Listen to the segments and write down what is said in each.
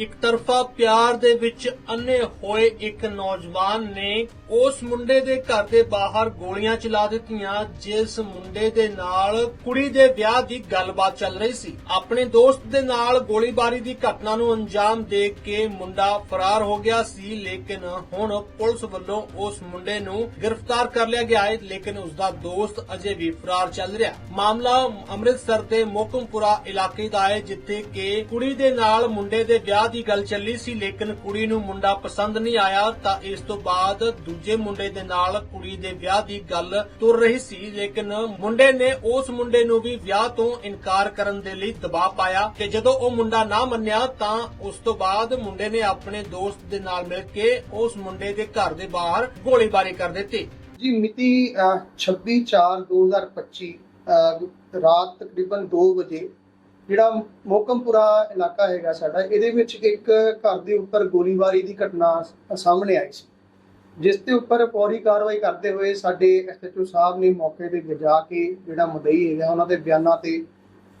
ਇੱਕ ਤਰਫਾ ਪਿਆਰ ਦੇ ਵਿੱਚ ਅੰਨੇ ਹੋਏ ਇੱਕ ਨੌਜਵਾਨ ਨੇ ਉਸ ਮੁੰਡੇ ਦੇ ਘਰ ਦੇ ਬਾਹਰ ਗੋਲੀਆਂ ਚਲਾ ਦਿੱਤੀਆਂ, ਜਿਸ ਮੁੰਡੇ ਦੇ ਨਾਲ ਕੁੜੀ ਦੇ ਵਿਆਹ ਦੀ ਗੱਲਬਾਤ ਚੱਲ ਰਹੀ ਸੀ। ਆਪਣੇ ਦੋਸਤ ਦੇ ਨਾਲ ਗੋਲੀਬਾਰੀ ਦੀ ਘਟਨਾ ਨੂੰ ਅੰਜਾਮ ਦੇ ਕੇ ਮੁੰਡਾ ਫਰਾਰ ਹੋ ਗਿਆ ਸੀ, ਲੇਕਿਨ ਹੁਣ ਪੁਲਿਸ ਵੱਲੋਂ ਉਸ ਮੁੰਡੇ ਨੂੰ ਗ੍ਰਿਫਤਾਰ ਕਰ ਲਿਆ ਗਿਆ ਹੈ, ਲੇਕਿਨ ਉਸ ਦਾ ਦੋਸਤ ਅਜੇ ਵੀ ਫਰਾਰ ਚੱਲ ਰਿਹਾ। ਮਾਮਲਾ ਅੰਮ੍ਰਿਤਸਰ ਦੇ ਮੋਕਮਪੁਰਾ ਇਲਾਕੇ ਦਾ ਹੈ, ਜਿੱਥੇ ਕਿ ਕੁੜੀ ਦੇ ਨਾਲ ਮੁੰਡੇ ਦੇ ਵਿਆਹ ਦੀ ਗੱਲ ਚੱਲੀ ਸੀ, ਲੇਕਿਨ ਕੁੜੀ ਨੂੰ ਮੁੰਡਾ ਪਸੰਦ ਨਹੀਂ ਆਇਆ, ਤਾਂ ਇਸ ਤੋਂ ਬਾਅਦ ਦੂਜੇ ਮੁੰਡੇ ਦੇ ਨਾਲ ਕੁੜੀ ਦੇ ਵਿਆਹ ਦੀ ਗੱਲ ਤੁਰ ਰਹੀ ਸੀ, ਲੇਕਿਨ ਮੁੰਡੇ ਨੇ ਉਸ ਮੁੰਡੇ ਨੂੰ ਵੀ ਵਿਆਹ ਤੋਂ ਇਨਕਾਰ ਕਰਨ ਦੇ ਲਈ ਦਬਾਅ ਪਾਇਆ ਤੇ ਜਦੋਂ ਉਹ ਮੁੰਡਾ ਨਾ ਮੰਨਿਆ, ਤਾਂ ਉਸ ਤੋਂ ਬਾਅਦ ਮੁੰਡੇ ਨੇ ਆਪਣੇ ਦੋਸਤ ਦੇ ਨਾਲ ਮਿਲ ਕੇ ਉਸ ਮੁੰਡੇ ਦੇ ਘਰ ਦੇ ਬਾਹਰ ਗੋਲੀਬਾਰੀ ਕਰ ਦਿੱਤੀ। ਜੀ, ਮਿਤੀ 26/4/2025 ਰਾਤ ਤਕਰੀਬਨ 2 ਵਜੇ ਜਿਹੜਾ ਮੋਕਮਪੁਰਾ ਇਲਾਕਾ ਹੈਗਾ ਸਾਡਾ ਇਹਦੇ ਵਿੱਚ ਇੱਕ ਘਰ ਦੇ ਉੱਪਰ ਗੋਲੀਬਾਰੀ ਦੀ ਘਟਨਾ ਸਾਹਮਣੇ ਆਈ ਸੀ। ਜਿਸ ਦੇ ਉੱਪਰ ਪੌਰੀ ਕਾਰਵਾਈ ਕਰਦੇ ਹੋਏ ਸਾਡੇ ਐਸਐਚਓ ਸਾਹਿਬ ਨੇ ਮੌਕੇ ਤੇ ਜਾ ਕੇ ਜਿਹੜਾ ਮੁਦਈ ਹੈਗਾ ਉਹਨਾਂ ਦੇ ਬਿਆਨਾਂ ਤੇ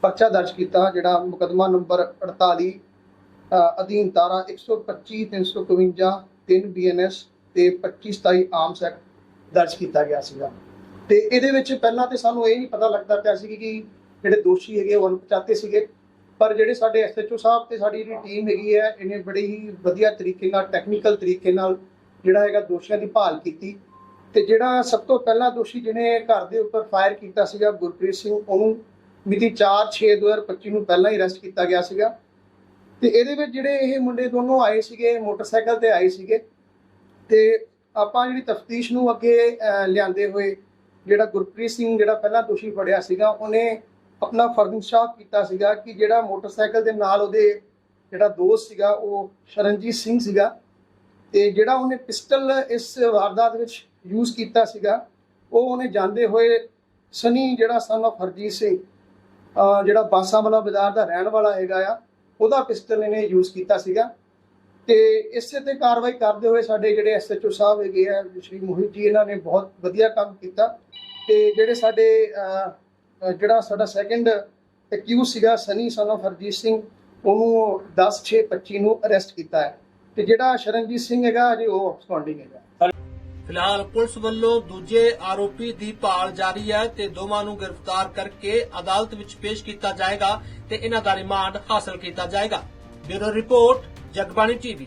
ਪਰਚਾ ਦਰਜ ਕੀਤਾ ਜਿਹੜਾ ਮੁਕਦਮਾ ਨੰਬਰ 48 ਅ, ਅਧੀਨ ਧਾਰਾ 125 351 3 ਬੀਐਨਐਸ ਤੇ 25 27 ਆਮ ਸੈਕਟ ਦਰਜ ਕੀਤਾ ਗਿਆ ਸੀਗਾ। ਤੇ ਇਹਦੇ ਵਿੱਚ ਪਹਿਲਾਂ ਤੇ ਸਾਨੂੰ ਇਹ ਨਹੀਂ ਪਤਾ ਲੱਗਦਾ ਪਿਆ ਸੀ ਕਿ ਜਿਹੜੇ ਦੋਸ਼ੀ ਹੈਗੇ ਉਹ ਅਣਪਛਾਤੇ ਸੀਗੇ। ਪਰ ਜਿਹੜੇ ਸਾਡੇ ਐਸਐਚਓ ਸਾਹਿਬ ਤੇ ਸਾਡੀ ਜਿਹੜੀ ਟੀਮ ਹੈਗੀ ਹੈ, ਇਹਨੇ ਬੜੇ ਹੀ ਵਧੀਆ ਤਰੀਕੇ ਨਾਲ ਟੈਕਨੀਕਲ ਤਰੀਕੇ ਨਾਲ ਜਿਹੜਾ ਹੈਗਾ ਦੋਸ਼ੀਆਂ ਦੀ ਭਾਲ ਕੀਤੀ। ਤੇ ਜਿਹੜਾ ਸਭ ਤੋਂ ਪਹਿਲਾ ਦੋਸ਼ੀ ਜਿਹਨੇ ਘਰ ਦੇ ਉੱਪਰ ਫਾਇਰ ਕੀਤਾ ਸੀਗਾ, ਗੁਰਪ੍ਰੀਤ ਸਿੰਘ, ਉਹਨੂੰ ਮਿਤੀ 4/6/2025 ਨੂੰ ਪਹਿਲਾਂ ਹੀ ਅਰੈਸਟ ਕੀਤਾ ਗਿਆ ਸੀਗਾ। ਤੇ ਇਹਦੇ ਵਿੱਚ ਜਿਹੜੇ ਇਹ ਮੁੰਡੇ ਦੋਨੋਂ ਆਏ ਸੀਗੇ, ਮੋਟਰਸਾਈਕਲ ਤੇ ਆਏ ਸੀਗੇ। ਤੇ ਆਪਾਂ ਜਿਹੜੀ ਤਫਤੀਸ਼ ਨੂੰ ਅੱਗੇ ਲਿਆਂਦੇ ਹੋਏ ਜਿਹੜਾ ਗੁਰਪ੍ਰੀਤ ਸਿੰਘ ਜਿਹੜਾ ਪਹਿਲਾਂ ਦੋਸ਼ੀ ਫੜਿਆ ਸੀਗਾ, ਉਹਨੇ ਆਪਣਾ ਫਰਜ਼ਸ਼ਾਫ ਕੀਤਾ ਸੀਗਾ ਕਿ ਜਿਹੜਾ ਮੋਟਰਸਾਈਕਲ ਦੇ ਨਾਲ ਉਹਦੇ ਜਿਹੜਾ ਦੋਸਤ ਸੀਗਾ, ਉਹ ਸ਼ਰਨਜੀਤ ਸਿੰਘ ਸੀਗਾ ਤੇ ਜਿਹੜਾ ਉਹਨੇ ਪਿਸਟਲ ਇਸ ਵਾਰਦਾਤ ਵਿੱਚ ਯੂਜ਼ ਕੀਤਾ ਸੀਗਾ, ਉਹ ਉਹਨੇ ਜਾਂਦੇ ਹੋਏ ਸਨੀ ਜਿਹੜਾ ਸਨ of ਹਰਜੀਤ ਸਿੰਘ ਜਿਹੜਾ ਬਾਸਾ ਵਾਲਾ ਬਾਜ਼ਾਰ ਦਾ ਰਹਿਣ ਵਾਲਾ ਹੈਗਾ ਆ, ਉਹਦਾ ਪਿਸਟਲ ਇਹਨੇ ਯੂਜ਼ ਕੀਤਾ ਸੀਗਾ ਤੇ ਇਸੇ ਤੇ ਕਾਰਵਾਈ ਕਰਦੇ ਹੋਏ ਸਾਡੇ ਜਿਹੜੇ ਐਸਐਚਓ ਸਾਹਿਬ ਹੈਗੇ ਆ, ਸ਼੍ਰੀ ਮੋਹਿਤ ਜੀ, ਇਹਨਾਂ ਨੇ ਬਹੁਤ ਵਧੀਆ ਕੰਮ ਕੀਤਾ ਤੇ ਜਿਹੜੇ ਸਾਡੇ ਜਿਹੜਾ ਸਾਡਾ ਸੈਕੰਡ ਐਕਿਊਜ਼ ਸੀਗਾ ਸਨੀ ਸਨ of ਹਰਜੀਤ ਸਿੰਘ, ਉਹਨੂੰ 10 6 25 ਨੂੰ ਅਰੈਸਟ ਕੀਤਾ ਹੈ। ਤੇ ਜਿਹੜਾ ਸ਼ਰਨਜੀਤ ਸਿੰਘ ਹੈਗਾ, ਅਜੇ ਉਹ ਸਪੌਂਡਿੰਗ ਹੈਗਾ। ਫਿਲਹਾਲ ਪੁਲਿਸ ਵੱਲੋਂ ਦੂਜੇ ਆਰੋਪੀ ਦੀ ਭਾਲ ਜਾਰੀ ਹੈ ਤੇ ਦੋਵਾਂ ਨੂੰ ਗ੍ਰਿਫਤਾਰ ਕਰਕੇ ਅਦਾਲਤ ਵਿੱਚ ਪੇਸ਼ ਕੀਤਾ ਜਾਏਗਾ ਤੇ ਇਹਨਾਂ ਦਾ ਰਿਮਾਂਡ ਹਾਸਲ ਕੀਤਾ ਜਾਏਗਾ। Bureau report, Jagbani TV.